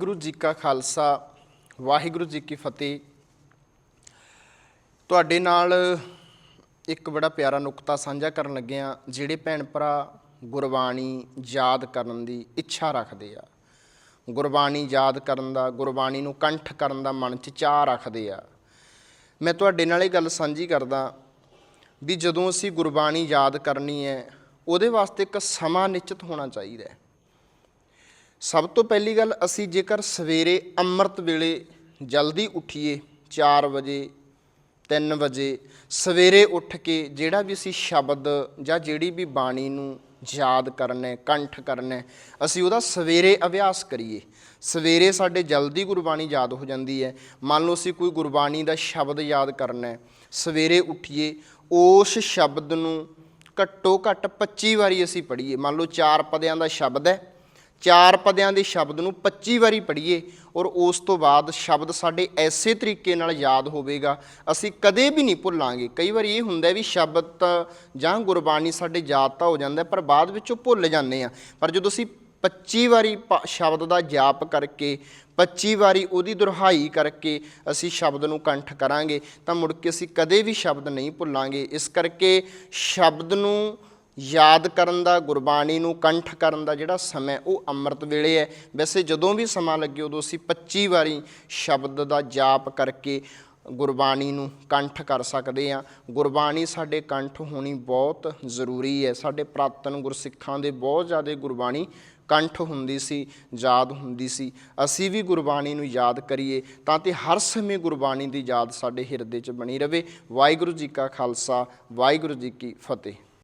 ਗੁਰੂ ਜੀ ਕਾ ਖਾਲਸਾ, ਵਾਹਿਗੁਰੂ ਜੀ ਕੀ ਫਤਿਹ। ਤੁਹਾਡੇ ਨਾਲ ਇੱਕ ਬੜਾ ਪਿਆਰਾ ਨੁਕਤਾ ਸਾਂਝਾ ਕਰਨ ਲੱਗੇ ਆ ਜਿਹੜੇ ਭੈਣ ਭਰਾ ਗੁਰਬਾਣੀ ਯਾਦ ਕਰਨ ਦੀ ਇੱਛਾ ਰੱਖਦੇ ਆ। ਗੁਰਬਾਣੀ ਯਾਦ ਕਰਨ ਦਾ, ਗੁਰਬਾਣੀ ਨੂੰ ਕੰਠ ਕਰਨ ਦਾ ਮਨ 'ਚ ਚਾਹ ਰੱਖਦੇ ਆ। ਮੈਂ ਤੁਹਾਡੇ ਨਾਲ ਇਹ ਗੱਲ ਸਾਂਝੀ ਕਰਦਾ ਵੀ ਜਦੋਂ ਅਸੀਂ ਗੁਰਬਾਣੀ ਯਾਦ ਕਰਨੀ ਹੈ, ਉਹਦੇ ਵਾਸਤੇ ਇੱਕ ਸਮਾਂ ਨਿਸ਼ਚਿਤ ਹੋਣਾ ਚਾਹੀਦਾ ਹੈ। ਸਭ ਤੋਂ ਪਹਿਲੀ ਗੱਲ ਅਸੀਂ ਜੇਕਰ ਸਵੇਰੇ ਅੰਮ੍ਰਿਤ ਵੇਲੇ ਜਲਦੀ ਉੱਠੀਏ 4 ਵਜੇ 3 ਵਜੇ, ਸਵੇਰੇ ਉੱਠ ਕੇ ਜਿਹੜਾ ਵੀ ਅਸੀਂ ਸ਼ਬਦ ਜਾਂ ਜਿਹੜੀ ਵੀ ਬਾਣੀ ਨੂੰ ਯਾਦ ਕਰਨਾ ਕੰਠ ਕਰਨਾ ਅਸੀਂ ਉਹਦਾ ਸਵੇਰੇ ਅਭਿਆਸ ਕਰੀਏ। ਸਵੇਰੇ ਸਾਡੇ ਜਲਦੀ ਗੁਰਬਾਣੀ ਯਾਦ ਹੋ ਜਾਂਦੀ ਹੈ। ਮੰਨ ਲਓ ਅਸੀਂ ਕੋਈ ਗੁਰਬਾਣੀ ਦਾ ਸ਼ਬਦ ਯਾਦ ਕਰਨਾ ਸਵੇਰੇ ਉੱਠੀਏ, ਉਸ ਸ਼ਬਦ ਨੂੰ ਘੱਟੋ ਘੱਟ 25 ਵਾਰੀ ਅਸੀਂ ਪੜ੍ਹੀਏ। ਮੰਨ ਲਓ ਚਾਰ ਪਦਿਆਂ ਦਾ ਸ਼ਬਦ ਹੈ ਚਾਰ ਪਦਿਆਂ ਦੇ ਸ਼ਬਦ ਨੂੰ 25 ਵਾਰੀ ਪੜ੍ਹੀਏ ਔਰ ਉਸ ਤੋਂ ਬਾਅਦ ਸ਼ਬਦ ਸਾਡੇ ਐਸੇ ਤਰੀਕੇ ਨਾਲ ਯਾਦ ਹੋਵੇਗਾ, ਅਸੀਂ ਕਦੇ ਵੀ ਨਹੀਂ ਭੁੱਲਾਂਗੇ। ਕਈ ਵਾਰੀ ਇਹ ਹੁੰਦਾ ਵੀ ਸ਼ਬਦ ਤਾਂ ਜਾਂ ਗੁਰਬਾਣੀ ਸਾਡੇ ਯਾਦ ਤਾਂ ਹੋ ਜਾਂਦਾ, ਪਰ ਬਾਅਦ ਵਿੱਚ ਉਹ ਭੁੱਲ ਜਾਂਦੇ ਆ ਪਰ ਜਦੋਂ ਅਸੀਂ 25 ਵਾਰੀ ਪ- ਸ਼ਬਦ ਦਾ ਜਾਪ ਕਰਕੇ 25 ਵਾਰੀ ਉਹਦੀ ਦੁਰਹਾਈ ਕਰਕੇ ਅਸੀਂ ਸ਼ਬਦ ਨੂੰ ਕੰਠ ਕਰਾਂਗੇ, ਤਾਂ ਮੁੜ ਕੇ ਅਸੀਂ ਕਦੇ ਵੀ ਸ਼ਬਦ ਨਹੀਂ ਭੁੱਲਾਂਗੇ। ਇਸ ਕਰਕੇ ਸ਼ਬਦ ਨੂੰ ਯਾਦ ਕਰਨ ਦਾ, ਗੁਰਬਾਣੀ ਨੂੰ ਕੰਠ ਕਰਨ ਦਾ ਜਿਹੜਾ ਸਮਾਂ, ਉਹ ਅੰਮ੍ਰਿਤ ਵੇਲੇ ਹੈ। ਵੈਸੇ ਜਦੋਂ ਵੀ ਸਮਾਂ ਲੱਗੇ, ਉਦੋਂ ਅਸੀਂ 25 ਵਾਰੀ ਸ਼ਬਦ ਦਾ ਜਾਪ ਕਰਕੇ ਗੁਰਬਾਣੀ ਨੂੰ ਕੰਠ ਕਰ ਸਕਦੇ ਆ ਗੁਰਬਾਣੀ ਸਾਡੇ ਕੰਠ ਹੋਣੀ ਬਹੁਤ ਜ਼ਰੂਰੀ ਹੈ। ਸਾਡੇ ਪ੍ਰਾਤਨ ਗੁਰਸਿੱਖਾਂ ਦੇ ਬਹੁਤ ਜ਼ਿਆਦਾ ਗੁਰਬਾਣੀ ਕੰਠ ਹੁੰਦੀ ਸੀ, ਯਾਦ ਹੁੰਦੀ ਸੀ। ਅਸੀਂ ਵੀ ਗੁਰਬਾਣੀ ਨੂੰ ਯਾਦ ਕਰੀਏ, ਤਾਂ ਤੇ ਹਰ ਸਮੇਂ ਗੁਰਬਾਣੀ ਦੀ ਯਾਦ ਸਾਡੇ ਹਿਰਦੇ 'ਚ ਬਣੀ ਰਵੇ ਵਾਹਿਗੁਰੂ ਜੀ ਕਾ ਖਾਲਸਾ, ਵਾਹਿਗੁਰੂ ਜੀ ਕੀ ਫਤਿਹ।